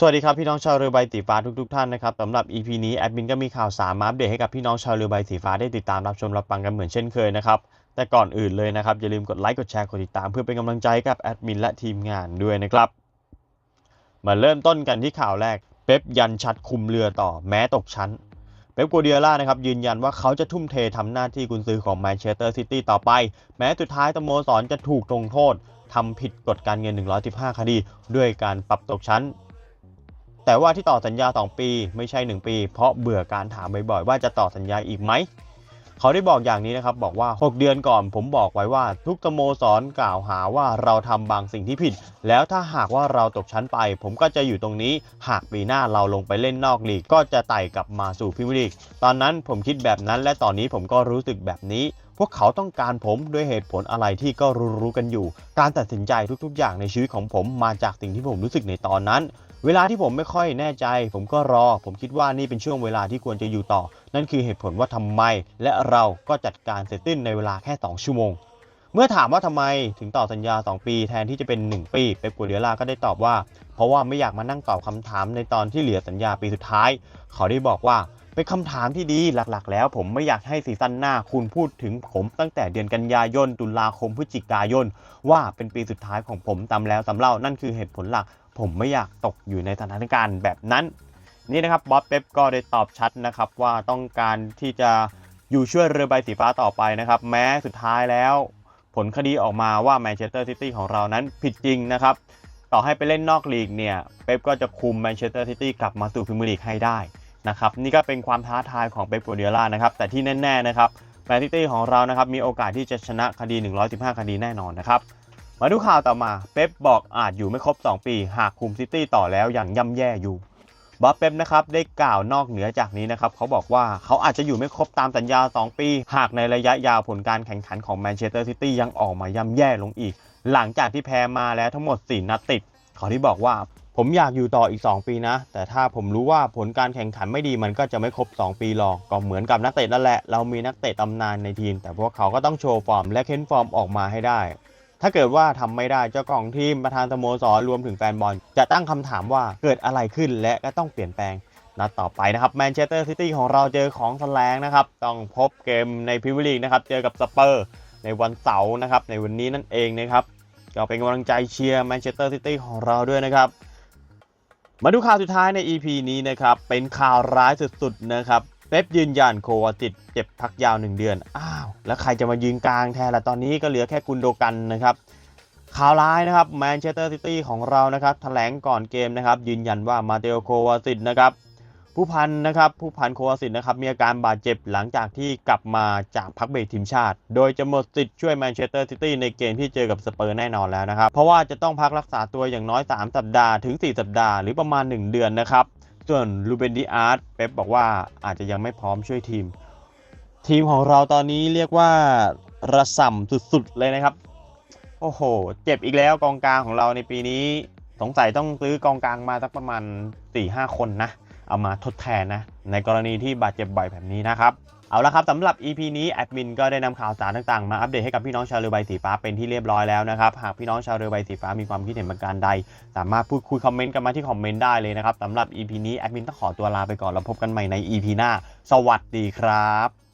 สวัสดีครับ พี่น้องชาวเรือใบสีฟ้าทุกๆท่านนะครับสำหรับ EP นี้แอดมินก็มีข่าวสารมาอัปเดตให้กับพี่น้องชาวเรือใบสีฟ้าได้ติดตามรับชมรับฟังกันเหมือนเช่นเคยนะครับแต่ก่อนอื่นเลยนะครับอย่าลืมกดไลค์กดแชร์กดติดตามเพื่อเป็นกำลังใจกับแอดมินและทีมงานด้วยนะครับมาเริ่มต้นกันที่ข่าวแรกเป๊ปยันชัดคุมเรือต่อแม้ตกชั้นเป๊ปกัวเดียล่านะครับยืนยันว่าเขาจะทุ่มเททำหน้าที่กุนซือของแมนเชสเตอร์ซิตี้ต่อไป แม้สุดท้ายสโมสรจะถูกลงโทษทำผิดกฎการเงิน 115 คดี ด้วยการปรับตกชั้น แต่ว่าที่ต่อสัญญา 2 ปีไม่ใช่ 1 ปี เพราะเบื่อการถามบ่อยๆว่าจะต่อสัญญาอีกไหมเขาได้บอกอย่างนี้นะครับบอกว่า 6 เดือนก่อนผมบอกไว้ว่า ทุกสโมสรกล่าวหาว่าเราทำบางสิ่งที่ผิด แล้วถ้าหากว่าเราตกชั้นไป ผมก็จะอยู่ตรงนี้ หากปีหน้าเราลงไปเล่นนอกลีก ก็จะไต่กลับมาสู่พรีเมียร์ลีก ตอนนั้นผมคิดแบบนั้น และตอนนี้ผมก็รู้สึกแบบนี้ พวกเขาต้องการผมด้วยเหตุผลอะไรที่ก็รู้ๆกันอยู่ การตัดสินใจทุกๆ อย่างในชีวิตของผมมาจากสิ่งที่ผมรู้สึกในตอนนั้น เวลาที่ผมไม่ค่อยแน่ใจ ผมก็รอ ผมคิดว่านี่เป็นช่วงเวลาที่ควรจะอยู่ต่อ นั่นคือเหตุผลว่าทำไม และเราก็จัดการเสร็จสิ้นในเวลาแค่ 2 ชั่วโมง เมื่อถามว่าทำไมถึงต่อสัญญา 2 ปี แทนที่จะเป็น 1 ปีเป๊ปกัวเดียล่าก็ได้ตอบว่า เพราะว่าไม่อยากมานั่งตอบคำถามในตอนที่เหลือสัญญาปีสุดท้าย เขาได้บอกว่าเป็นคำถามที่ดีหลักๆ แล้ว ผมไม่อยากให้ซีซั่นหน้าคุณพูดถึงผมตั้งแต่เดือนกันยายนตุลาคมพฤศจิกายนว่าเป็นปีสุดท้ายของผมตามแล้วตามเล่านั่นคือเหตุผลหลัก ผมไม่อยากตกอยู่ในสถานการณ์แบบนั้น นี่นะครับบ๊อบเป๊ปก็ได้ตอบชัดนะครับว่าต้องการที่จะอยู่ช่วยเรือใบสีฟ้าต่อไปนะครับแม้สุดท้ายแล้ว ผลคดีออกมาว่าแมนเชสเตอร์ซิตี้ของเรานั้นผิดจริงนะครับต่อให้ไปเล่นนอกลีกเนี่ยเป๊ปก็จะคุมแมนเชสเตอร์ซิตี้กลับมาสู่พรีเมียร์ลีกให้ได้นะครับนี่ก็เป็นความท้าทายของเป๊ปกัวเดียล่านะครับแต่ที่แน่ๆนะครับแมนซิตี้ของเรานะครับมีโอกาสที่จะชนะคดี 115 คดีแน่นอนนะครับ มาดูข่าวต่อมาเป๊ปบอกอาจอยู่ไม่ครบ 2 ปี หากคุมซิตี้ต่อแล้วอย่างย่ำแย่อยู่บ๊อบเป๊ปนะครับได้กล่าวนอกเหนือจากนี้นะครับเขาบอกว่าเขาอาจจะอยู่ไม่ครบตามสัญญา 2 ปี หากในระยะยาวผลการแข่งขันของแมนเชสเตอร์ซิตี้ยังออกมาย่ำแย่ลงอีก หลังจากที่แพ้มาแล้วทั้งหมด 4 นัดติดเขาที่บอกว่าผมอยากอยู่ต่ออีก 2 ปีนะ แต่ถ้าผมรู้ว่าผลการแข่งขันไม่ดีมันก็จะไม่ครบ 2 ปีหรอก ก็เหมือนกับนักเตะนั่นแหละ เรามีนักเตะตำนานในทีม แต่พวกเขาก็ต้องโชว์ฟอร์มและเค้นฟอร์มออกมาให้ได้ ถ้าเกิดว่าทำไม่ได้เจ้าของทีมประธานสโมสรรวมถึงแฟนบอล จะตั้งคำถามว่าเกิดอะไรขึ้นและก็ต้องเปลี่ยนแปลงนัดต่อไปนะครับแมนเชสเตอร์ซิตี้ของเราเจอของแสลงนะครับ ต้องพบเกมในพรีเมียร์ลีกนะครับ เจอกับสเปอร์ในวันเสาร์นะครับ ในวันนี้นั่นเองนะครับ ก็เป็นกำลังใจเชียร์แมนเชสเตอร์ซิตี้ของเราด้วยนะครับ มาดูข่าวสุดท้ายใน EP นี้นะครับ เป็นข่าวร้ายสุดๆนะครับ เป๊ปยืนยันโควาติดเจ็บพักยาว 1 เดือน อ้าว แล้วใครจะมายืนกลางแทนล่ะตอนนี้ก็เหลือแค่กุนโดกันนะครับ ข่าวร้ายนะครับแมนเชสเตอร์ซิตี้ของเรานะครับแถลงก่อนเกมนะครับ ยืนยันว่ามาเตโอโควาติดนะครับ ผู้พันนะครับผู้พันโควาสิตนะครับมีอาการบาดเจ็บหลังจากที่กลับมาจากพักเบรกทีมชาติ โดยจะหมดสิทธิ์ช่วยแมนเชสเตอร์ซิตี้ในเกมที่เจอกับสเปอร์แน่นอนแล้วนะครับเพราะว่าจะต้องพักรักษาตัวอย่างน้อย 3 สัปดาห์ถึง 4 สัปดาห์หรือประมาณ 1 เดือนนะครับ ส่วนลูเบนดิอาร์ตเป๊ปบอกว่าอาจจะยังไม่พร้อมช่วยทีม ทีมของเราตอนนี้เรียกว่าระส่ำสุดๆเลยนะครับ โอ้โห เจ็บอีกแล้วกองกลางของเราในปีนี้ สงสัยต้องซื้อกองกลางมาสักประมาณ4-5คนนะ เอามาทดแทนนะ ในกรณีที่บาดเจ็บบ่อยแบบนี้นะครับ เอาละครับสำหรับ EP นี้แอดมินก็ได้นำข่าวสารต่างๆ มาอัปเดตให้กับพี่น้องชาวเรือใบสีฟ้าเป็นที่เรียบร้อยแล้วนะครับ หากพี่น้องชาวเรือใบสีฟ้ามีความคิดเห็นประการใด สามารถพูดคุยคอมเมนต์กันมาที่คอมเมนต์ได้เลยนะครับสำหรับ EP นี้แอดมินต้องขอตัวลาไปก่อนแล้วพบกันใหม่ใน EP หน้า สวัสดีครับ